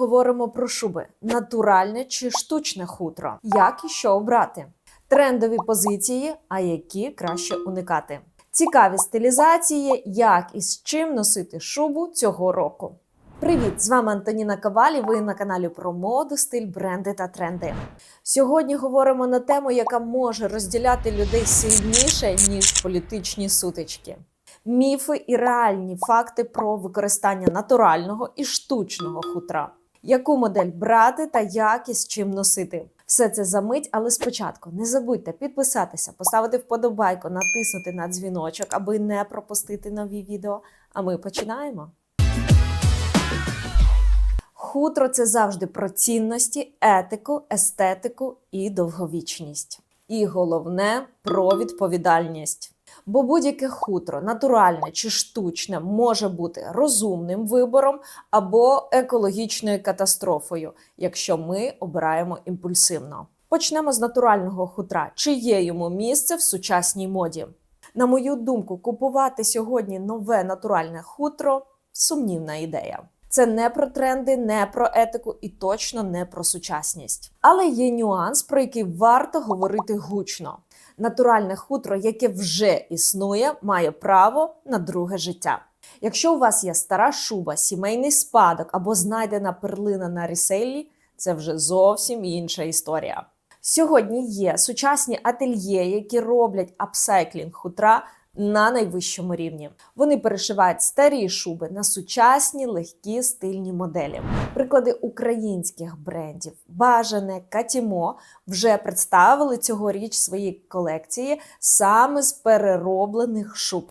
Говоримо про шуби: натуральне чи штучне хутро. Як і що обрати? Трендові позиції, а які краще уникати. Цікаві стилізації, як і з чим носити шубу цього року. Привіт! З вами Антоніна Кавалі. Ви на каналі про моду, стиль, бренди та тренди. Сьогодні говоримо на тему, яка може розділяти людей сильніше ніж політичні сутички. Міфи і реальні факти про використання натурального і штучного хутра. Яку модель брати та як і з чим носити? Все це за мить, але спочатку не забудьте підписатися, поставити вподобайку, натиснути на дзвіночок, аби не пропустити нові відео. А ми починаємо. Хутро це завжди про цінності, етику, естетику і довговічність. І головне про відповідальність. Бо будь-яке хутро, натуральне чи штучне, може бути розумним вибором або екологічною катастрофою, якщо ми обираємо імпульсивно. Почнемо з натурального хутра. Чи є йому місце в сучасній моді? На мою думку, купувати сьогодні нове натуральне хутро сумнівна ідея. Це не про тренди, не про етику і точно не про сучасність. Але є нюанс, про який варто говорити гучно. Натуральне хутро, яке вже існує, має право на друге життя. Якщо у вас є стара шуба, сімейний спадок або знайдена перлина на ріселі, це вже зовсім інша історія. Сьогодні є сучасні ательє, які роблять апсайклінг хутра на найвищому рівні. Вони перешивають старі шуби на сучасні легкі стильні моделі. Приклади українських брендів Бажане, Катімо вже представили цьогоріч свої колекції саме з перероблених шуб.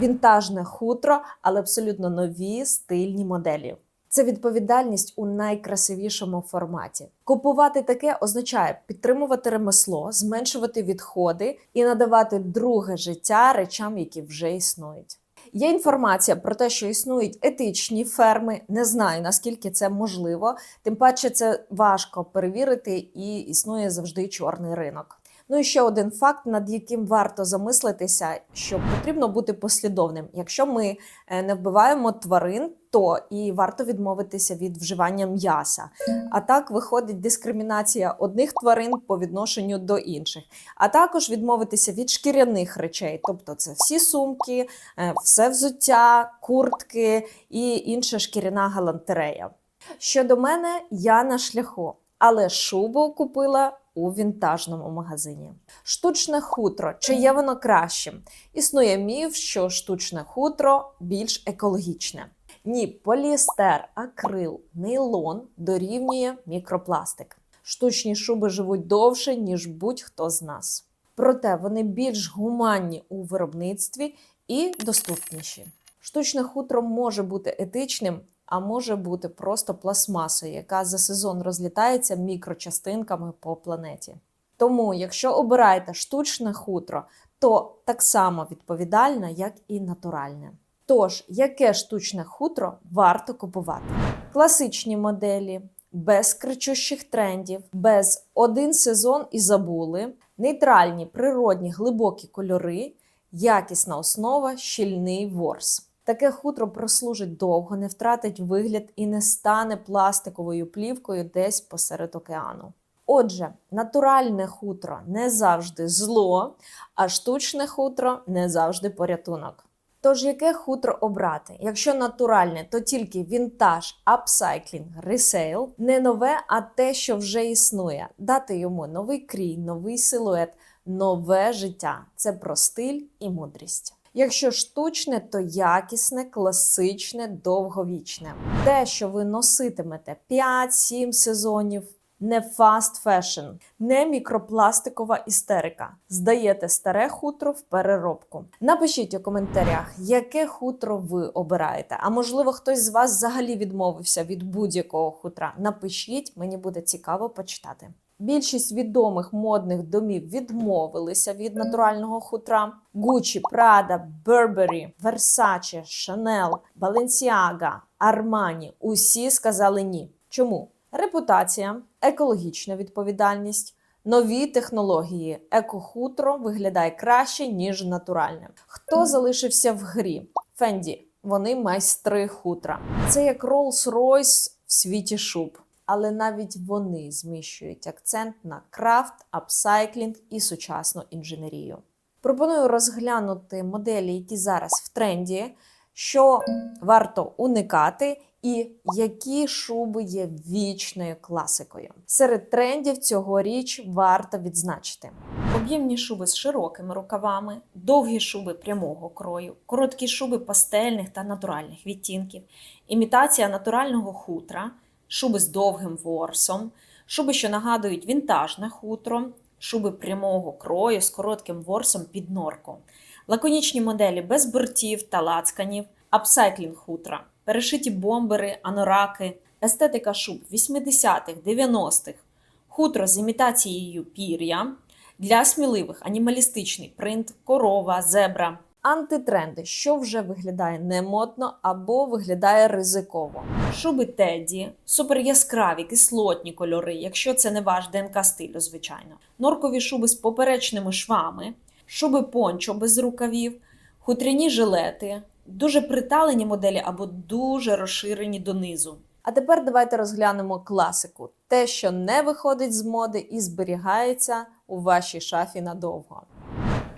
Вінтажне хутро, але абсолютно нові стильні моделі. Це відповідальність у найкрасивішому форматі. Купувати таке означає підтримувати ремесло, зменшувати відходи і надавати друге життя речам, які вже існують. Є інформація про те, що існують етичні ферми. Не знаю наскільки це можливо, тим паче це важко перевірити, і існує завжди чорний ринок. Ну і ще один факт, над яким варто замислитися, що потрібно бути послідовним. Якщо ми е, не вбиваємо тварин, то і варто відмовитися від вживання м'яса. А так виходить дискримінація одних тварин по відношенню до інших, а також відмовитися від шкіряних речей, тобто це всі сумки, е, все взуття, куртки і інша шкіряна галантерея. Щодо мене, я на шляху, але шубу купила у вінтажному магазині. Штучне хутро, чи є воно кращим? Існує міф, що штучне хутро більш екологічне. Ні, поліестер, акрил, нейлон дорівнює мікропластик. Штучні шуби живуть довше, ніж будь-хто з нас. Проте вони більш гуманні у виробництві і доступніші. Штучне хутро може бути етичним, а може бути просто пластмасою, яка за сезон розлітається мікрочастинками по планеті. Тому, якщо обираєте штучне хутро, то так само відповідальне, як і натуральне. Тож, яке штучне хутро варто купувати? Класичні моделі, без кричущих трендів, без один сезон і забули, нейтральні, природні, глибокі кольори, якісна основа, щільний ворс. Таке хутро прослужить довго, не втратить вигляд і не стане пластиковою плівкою десь посеред океану. Отже, натуральне хутро не завжди зло, а штучне хутро не завжди порятунок. Тож, яке хутро обрати? Якщо натуральне, то тільки вінтаж, апсайклінг, ресейл, не нове, а те, що вже існує. Дати йому новий крій, новий силует, нове життя. Це про стиль і мудрість. Якщо штучне, то якісне, класичне, довговічне. Те, що ви носитимете 5-7 сезонів. Не фаст фешн, не мікропластикова істерика. Здаєте старе хутро в переробку. Напишіть у коментарях, яке хутро ви обираєте. А можливо, хтось з вас взагалі відмовився від будь-якого хутра. Напишіть, мені буде цікаво почитати. Більшість відомих модних домів відмовилися від натурального хутра. Gucci, Prada, Burberry, Versace, Chanel, Balenciaga, Armani – усі сказали ні. Чому? Репутація, екологічна відповідальність, нові технології. Екохутро виглядає краще, ніж натуральне. Хто залишився в грі? Фенді. Вони майстри хутра. Це як Rolls-Royce в світі шуб. Але навіть вони зміщують акцент на крафт, апсайклінг і сучасну інженерію. Пропоную розглянути моделі, які зараз в тренді, що варто уникати, і які шуби є вічною класикою. Серед трендів цьогоріч варто відзначити об'ємні шуби з широкими рукавами, довгі шуби прямого крою, короткі шуби пастельних та натуральних відтінків, імітація натурального хутра, шуби з довгим ворсом, шуби, що нагадують вінтажне хутро, шуби прямого крою з коротким ворсом під норку, лаконічні моделі без бортів та лацканів, апсайклінг хутра, перешиті бомбери, анораки, естетика шуб 80-х, 90-х, хутро з імітацією пір'я, для сміливих анімалістичний принт, корова, зебра. Антитренди, що вже виглядає немодно або виглядає ризиково. Шуби Теді, супер яскраві, кислотні кольори, якщо це не ваш ДНК стилю, звичайно. Норкові шуби з поперечними швами, шуби пончо без рукавів, хутряні жилети, дуже приталені моделі або дуже розширені донизу. А тепер давайте розглянемо класику: те, що не виходить з моди і зберігається у вашій шафі надовго.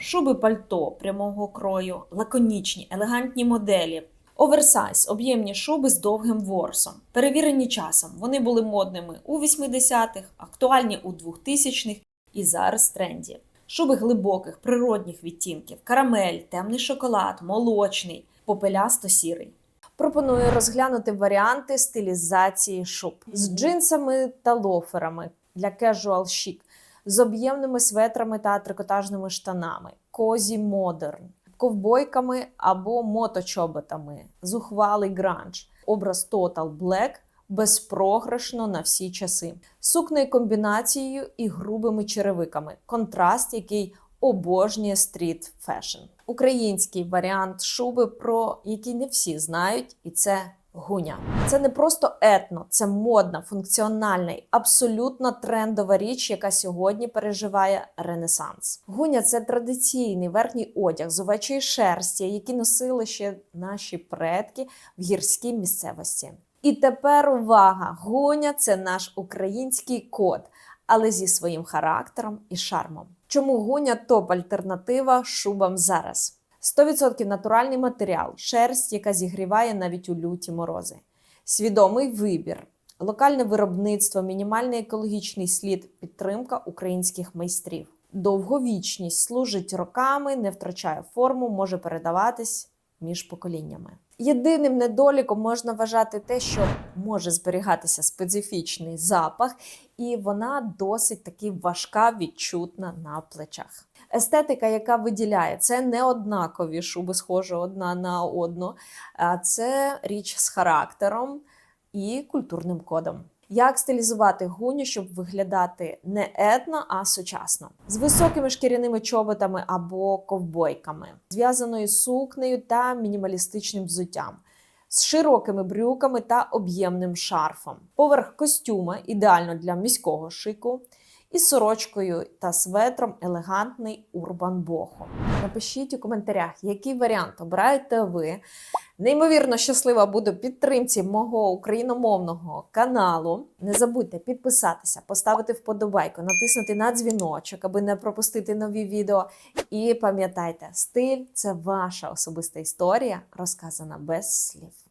Шуби пальто прямого крою, лаконічні, елегантні моделі, оверсайз, об'ємні шуби з довгим ворсом, перевірені часом. Вони були модними у 80-х, актуальні у 2000-х і зараз тренді. Шуби глибоких, природних відтінків, карамель, темний шоколад, молочний, попелясто-сірий. Пропоную розглянути варіанти стилізації шуб з джинсами та лоферами для casual chic, з об'ємними светрами та трикотажними штанами, козі модерн, ковбойками або моточоботами, зухвалий гранж, образ Total Black безпрограшно на всі часи, сукнею комбінацією і грубими черевиками, контраст, який обожнює стріт фешн. Український варіант шуби, про який не всі знають, і це гуня. Це не просто етно, це модна, функціональна і абсолютно трендова річ, яка сьогодні переживає ренесанс. Гуня це традиційний верхній одяг з овечої шерсті, який носили ще наші предки в гірській місцевості. І тепер увага! Гуня це наш український код, але зі своїм характером і шармом. Чому гуня топ-альтернатива шубам зараз? 100% натуральний матеріал, шерсть, яка зігріває навіть у люті морози, свідомий вибір, локальне виробництво, мінімальний екологічний слід, підтримка українських майстрів. Довговічність служить роками, не втрачає форму, може передаватись між поколіннями. Єдиним недоліком можна вважати те, що може зберігатися специфічний запах, і вона досить таки важка, відчутна на плечах. Естетика, яка виділяє, це не однакові шуби, схожі одна на одну, а це річ з характером і культурним кодом. Як стилізувати гуню, щоб виглядати не етно, а сучасно, з високими шкіряними чоботами або ковбойками, зв'язаною сукнею та мінімалістичним взуттям, з широкими брюками та об'ємним шарфом, поверх костюма, ідеально для міського шику, із сорочкою та светром елегантний урбан бохо. Напишіть у коментарях, який варіант обираєте ви. Неймовірно щаслива буду підтримці мого україномовного каналу. Не забудьте підписатися, поставити вподобайку, натиснути на дзвіночок, аби не пропустити нові відео. І пам'ятайте, стиль це ваша особиста історія, розказана без слів.